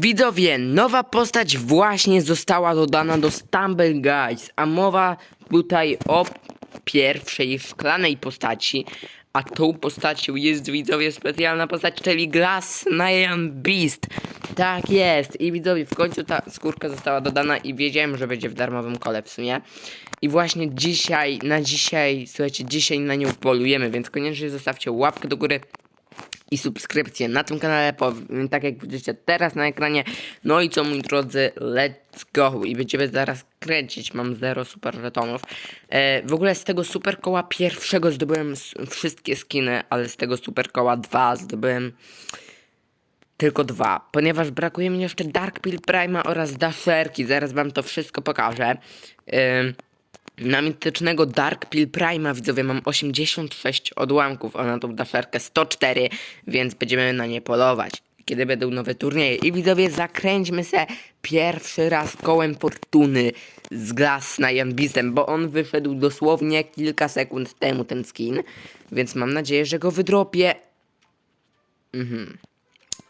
Widzowie, nowa postać właśnie została dodana do Stumble Guys, a mowa tutaj o pierwszej szklanej postaci, a tą postacią jest widzowie specjalna postać, czyli Glass Nyan Beast. Tak jest i widzowie, w końcu ta skórka została dodana i wiedziałem, że będzie w darmowym kole w sumie. I właśnie dzisiaj, na dzisiaj, słuchajcie, dzisiaj na nią polujemy, więc koniecznie zostawcie łapkę do góry i subskrypcję na tym kanale, tak jak widzicie teraz na ekranie. No i co moi drodzy, let's go i będziemy zaraz kręcić, mam zero super żetonów. E, w ogóle z tego super koła pierwszego zdobyłem wszystkie skiny, ale z tego super koła dwa zdobyłem tylko dwa, ponieważ brakuje mi jeszcze Dark Pill Prima oraz Dasherki, zaraz wam to wszystko pokażę. Ym, na mitycznego Dark Pill Prima widzowie mam 86 odłamków, a na tą daszerkę 104, więc będziemy na nie polować. Kiedy będą nowe turnieje. I widzowie, zakręćmy se pierwszy raz kołem fortuny z Glass na Janbisem, bo on wyszedł dosłownie kilka sekund temu ten skin, więc mam nadzieję, że go wydropię.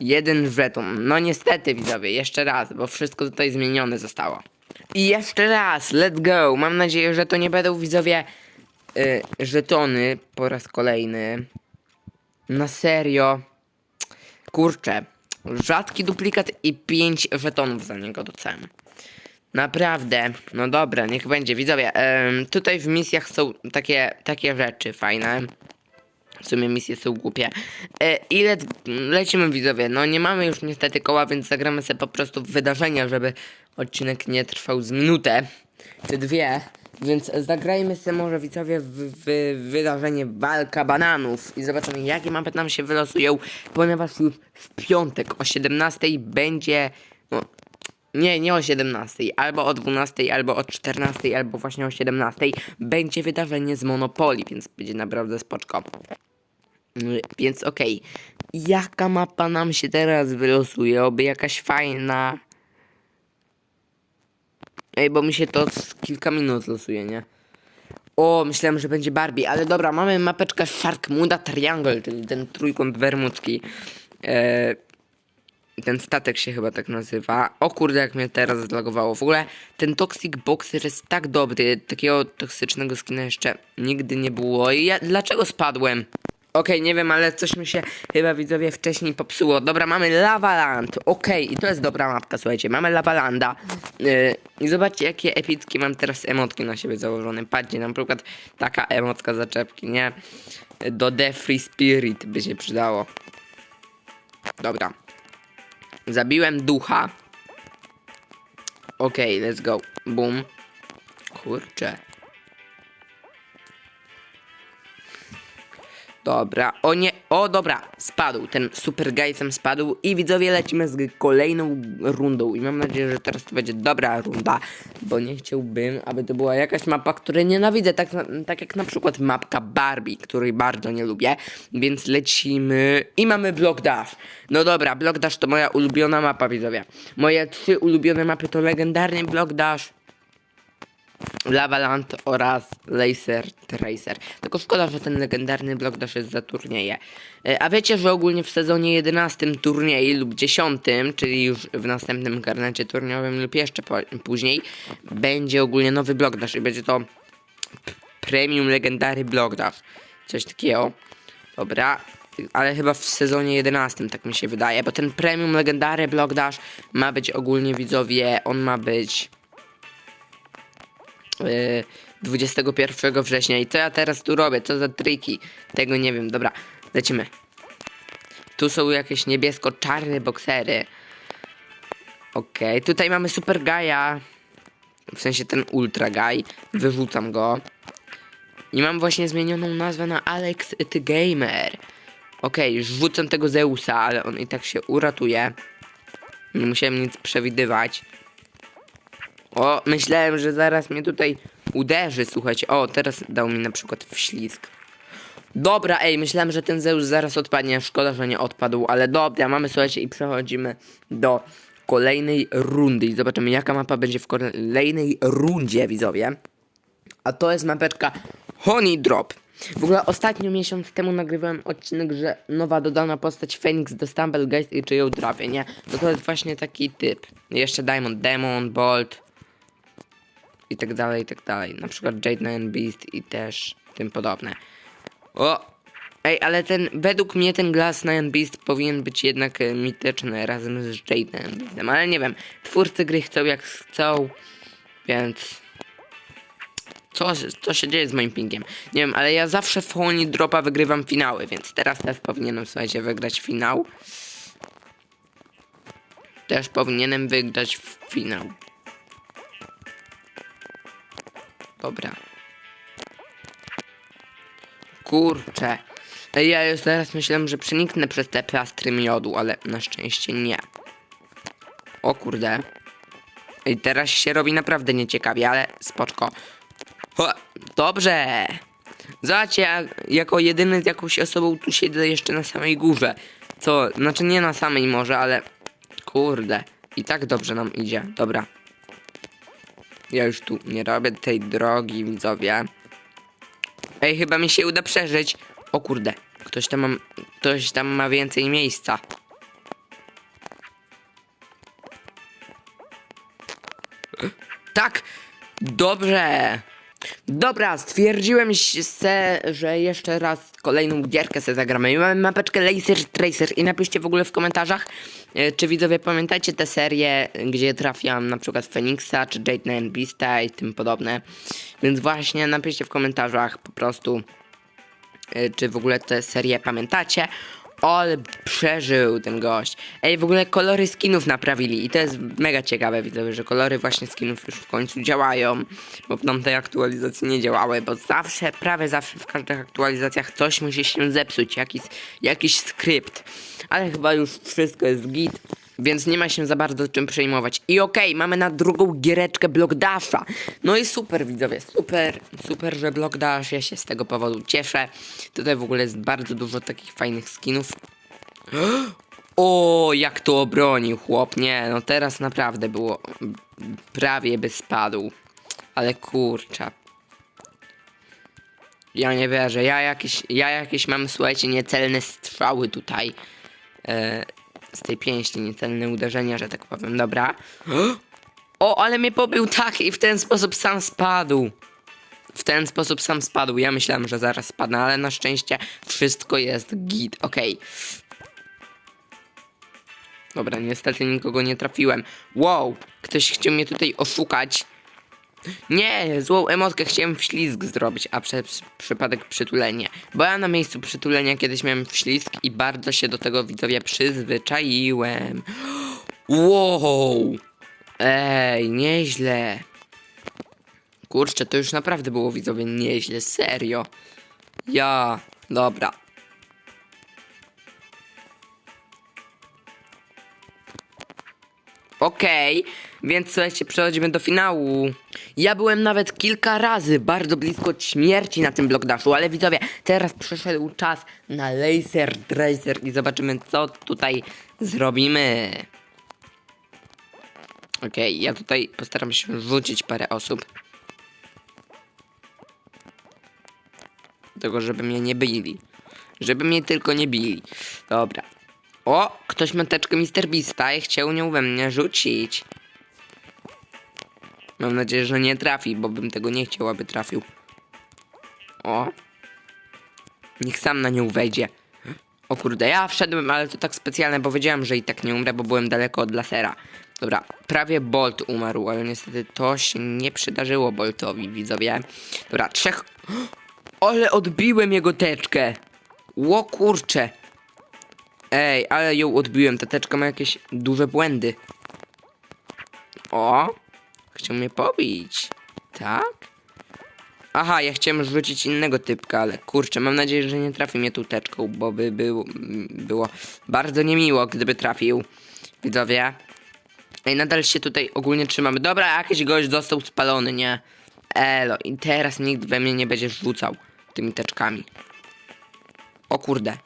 Jeden żeton. No niestety widzowie, jeszcze raz, bo wszystko tutaj zmienione zostało. I jeszcze raz, let's go. Mam nadzieję, że to nie będą widzowie y, żetony po raz kolejny. Na serio. Kurczę. Rzadki duplikat i 5 żetonów za niego docałem. Naprawdę, no dobra, niech będzie. Widzowie, em, tutaj w misjach są takie, takie rzeczy fajne. W sumie misje są głupie. E, ile lecimy widzowie? No nie mamy już niestety koła, więc zagramy sobie po prostu w wydarzenia, żeby odcinek nie trwał z minutę czy dwie. Więc zagrajmy sobie może widzowie w, w wydarzenie walka bananów i zobaczymy jakie mapy nam się wylosują, ponieważ już w piątek o 17 będzie. No, nie, nie o 17, albo o 12, albo o 14, albo właśnie o 17 będzie wydarzenie z Monopoli, więc będzie naprawdę spoczko. Więc okej, jaka mapa nam się teraz wylosuje? Oby jakaś fajna. Ej, bo mi się to z kilka minut losuje, nie? O, myślałem, że będzie Barbie, ale dobra, mamy mapeczkę Shark Muda Triangle, czyli ten trójkąt bermudzki. Eee, ten statek się chyba tak nazywa. O kurde, jak mnie teraz zlagowało. W ogóle ten Toxic Boxer jest tak dobry. Takiego toksycznego skina jeszcze nigdy nie było. I ja, dlaczego spadłem? Okej, nie wiem, ale coś mi się chyba widzowie wcześniej popsuło. Dobra, mamy Lavaland. Okej, i to jest dobra mapka, słuchajcie. Mamy Lavalanda. Yy, I zobaczcie, jakie epickie mam teraz emotki na siebie założone. Patrzcie, na przykład taka emotka zaczepki, nie? Do The Free Spirit by się przydało. Dobra. Zabiłem ducha. Okej, let's go. Boom. Kurczę. Dobra, o nie, o dobra, spadł, ten super gajcem spadł i widzowie lecimy z kolejną rundą i mam nadzieję, że teraz to będzie dobra runda, bo nie chciałbym, aby to była jakaś mapa, której nienawidzę, tak, tak jak na przykład mapka Barbie, której bardzo nie lubię, więc lecimy i mamy Block Dash. No dobra, Block Dash to moja ulubiona mapa, widzowie. Moje trzy ulubione mapy to legendarny Block Dash, Lavaland oraz Laser Tracer. Tylko szkoda, że ten legendarny blok jest za turnieje. E, A wiecie, że ogólnie w sezonie 11 turnieju lub 10, czyli już w następnym karnecie turniejowym lub jeszcze później, będzie ogólnie nowy blok i będzie to premium legendary blok dash. Coś takiego. Dobra. Ale chyba w sezonie 11, tak mi się wydaje, bo ten premium legendary block dash ma być ogólnie widzowie, on ma być 21 września. I co ja teraz tu robię? Co za triki? Tego nie wiem. Dobra, lecimy. Tu są jakieś niebiesko-czarne boksery. Okej, tutaj mamy Super Gaia. W sensie ten Ultra Guy. Wyrzucam go. I mam właśnie zmienioną nazwę na Alex the Gamer. Okej, rzucam tego Zeusa, ale on i tak się uratuje. Nie musiałem nic przewidywać. O, myślałem, że zaraz mnie tutaj uderzy, słuchajcie. O, teraz dał mi na przykład wślizg. Dobra, ej, myślałem, że ten Zeus zaraz odpadnie. Szkoda, że nie odpadł, ale dobra, mamy, słuchajcie, i przechodzimy do kolejnej rundy. I zobaczymy, jaka mapa będzie w kolejnej rundzie, widzowie. A to jest mapeczka Honey Drop. W ogóle ostatnio miesiąc temu nagrywałem odcinek, że nowa dodana postać Phoenix do Stumble Guys i czy ją trafię, nie? No to jest właśnie taki typ. Jeszcze Diamond Demon, Bolt i tak dalej, i tak dalej. Na przykład Jade Nine Beast i też tym podobne. O! Ej, ale ten, według mnie ten Glass Nine Beast powinien być jednak e, mityczny razem z Jade Nine Beastem, ale nie wiem. Twórcy gry chcą jak chcą, więc... Co, co się dzieje z moim pingiem? Nie wiem, ale ja zawsze w Honey Dropa wygrywam finały, więc teraz też powinienem, słuchajcie, wygrać finał. Też powinienem wygrać finał. Dobra. Kurczę. Ja już teraz myślałem, że przeniknę przez te plastry miodu, ale na szczęście nie. O kurde. I teraz się robi naprawdę nieciekawie, ale spoczko. Dobrze. Zobaczcie, ja jako jedyny z jakąś osobą tu siedzę jeszcze na samej górze. Co, znaczy nie na samej może, ale kurde. I tak dobrze nam idzie. Dobra. Ja już tu nie robię tej drogi, widzowie. Ej, chyba mi się uda przeżyć. O kurde, ktoś tam, ma, ktoś tam ma więcej miejsca. Tak! Dobrze! Dobra, stwierdziłem se, że jeszcze raz kolejną gierkę se zagramy. I mamy mapeczkę Laser Tracer i napiszcie w ogóle w komentarzach, e, czy widzowie pamiętacie tę serię, gdzie trafiam na przykład Phoenixa, czy Jade Nine Beasta i tym podobne. Więc właśnie napiszcie w komentarzach po prostu, e, czy w ogóle tę serię pamiętacie. Ale przeżył ten gość. Ej, w ogóle kolory skinów naprawili i to jest mega ciekawe, widzę, że kolory właśnie skinów już w końcu działają, bo w tamtej aktualizacji nie działały, bo zawsze, prawie zawsze w każdych aktualizacjach coś musi się zepsuć, jakiś, jakiś skrypt. Ale chyba już wszystko jest git, więc nie ma się za bardzo czym przejmować. I okej, mamy na drugą giereczkę Block Dasha. No i super widzowie, super, super, że Block Dash, ja się z tego powodu cieszę. Tutaj w ogóle jest bardzo dużo takich fajnych skinów. O, jak to obronił chłop, nie, no teraz naprawdę było, prawie by spadł. Ale kurczę. Ja nie wierzę, ja jakieś, ja jakieś mam, słuchajcie, niecelne strzały tutaj. E, z tej pięści, niecelne uderzenia, że tak powiem, dobra. O, ale mnie pobił tak i w ten sposób sam spadł. W ten sposób sam spadł. Ja myślałem, że zaraz spadnę, ale na szczęście wszystko jest git. Okej. Dobra, niestety nikogo nie trafiłem. Wow, ktoś chciał mnie tutaj oszukać. Nie, złą emotkę chciałem wślizg zrobić, a przez przypadek przytulenie. Bo ja na miejscu przytulenia kiedyś miałem wślizg i bardzo się do tego widzowie przyzwyczaiłem. Wow! Ej, nieźle. Kurczę, to już naprawdę było widzowie nieźle, serio. Ja, dobra. Okej, więc słuchajcie, przechodzimy do finału. Ja byłem nawet kilka razy bardzo blisko śmierci na tym blockdashu, ale widzowie, teraz przyszedł czas na Laser Tracer i zobaczymy, co tutaj zrobimy. Okej, ja tutaj postaram się rzucić parę osób. Tego, żeby mnie nie bili. Żeby mnie tylko nie bili. Dobra. O, ktoś ma teczkę Mr. Beasta i chciał nią we mnie rzucić. Mam nadzieję, że nie trafi, bo bym tego nie chciał, aby trafił. O. Niech sam na nią wejdzie. O kurde, ja wszedłem, ale to tak specjalne, bo wiedziałem, że i tak nie umrę, bo byłem daleko od lasera. Dobra, prawie Bolt umarł, ale niestety to się nie przydarzyło Boltowi, widzowie. Dobra, trzech... Ale odbiłem jego teczkę! Ło kurcze! Ej, ale ją odbiłem. Ta teczka ma jakieś duże błędy. O! Chciał mnie pobić. Tak? Aha, ja chciałem rzucić innego typka, ale kurczę, mam nadzieję, że nie trafi mnie tą teczką, bo by było, było bardzo niemiło, gdyby trafił. Widzowie. Ej, nadal się tutaj ogólnie trzymamy. Dobra, jakiś gość został spalony, nie? Elo, i teraz nikt we mnie nie będzie rzucał tymi teczkami. O kurde.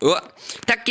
O, takie